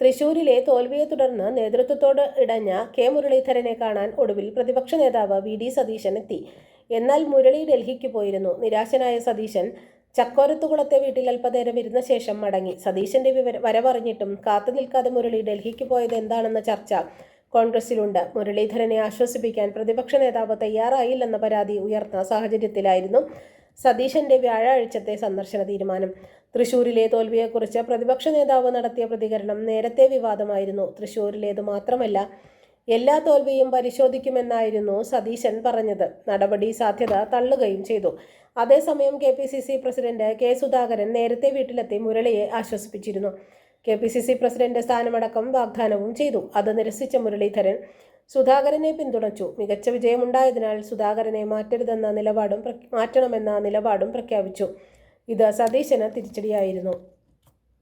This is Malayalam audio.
തൃശൂരിലെ തോൽവിയെ തുടർന്ന് നേതൃത്വത്തോട് ഇടഞ്ഞ കെ മുരളീധരനെ കാണാൻ ഒടുവിൽ പ്രതിപക്ഷ നേതാവ് വി ഡി സതീശൻ എത്തി. എന്നാൽ മുരളി ഡൽഹിക്ക് പോയിരുന്നു. നിരാശനായ സതീശൻ ചക്കോരത്തുകുളത്തെ വീട്ടിൽ അല്പനേരം ഇരുന്ന ശേഷം മടങ്ങി. സതീശന്റെ വരവറിഞ്ഞിട്ടും കാത്തു നിൽക്കാതെ മുരളി ഡൽഹിക്ക് പോയത് എന്താണെന്ന ചർച്ച കോൺഗ്രസിലുണ്ട്. മുരളീധരനെ ആശ്വസിപ്പിക്കാൻ പ്രതിപക്ഷ നേതാവ് തയ്യാറായില്ലെന്ന പരാതി ഉയർന്ന സാഹചര്യത്തിലായിരുന്നു സതീശന്റെ വ്യാഴാഴ്ചത്തെ സന്ദർശന തീരുമാനം. തൃശൂരിലെ തോൽവിയെക്കുറിച്ച് പ്രതിപക്ഷ നേതാവ് നടത്തിയ പ്രതികരണം നേരത്തെ വിവാദമായിരുന്നു. തൃശൂരിലേത് മാത്രമല്ല എല്ലാ തോൽവിയും പരിശോധിക്കുമെന്നായിരുന്നു സതീശൻ പറഞ്ഞത്. നടപടി സാധ്യത തള്ളുകയും ചെയ്തു. അതേസമയം K P C C president K Sudhakaran നേരത്തെ വീട്ടിലെത്തി മുരളിയെ ആശ്വസിപ്പിച്ചിരുന്നു. K P C C president സ്ഥാനമടക്കം വാഗ്ദാനവും ചെയ്തു. അത് നിരസിച്ച മുരളീധരൻ സുധാകരനെ പിന്തുണച്ചു. മികച്ച വിജയമുണ്ടായതിനാൽ സുധാകരനെ മാറ്റരുതെന്ന നിലപാടും മാറ്റണമെന്ന നിലപാടും പ്രഖ്യാപിച്ചു. ഇത് സതീശന് തിരിച്ചടിയായിരുന്നു.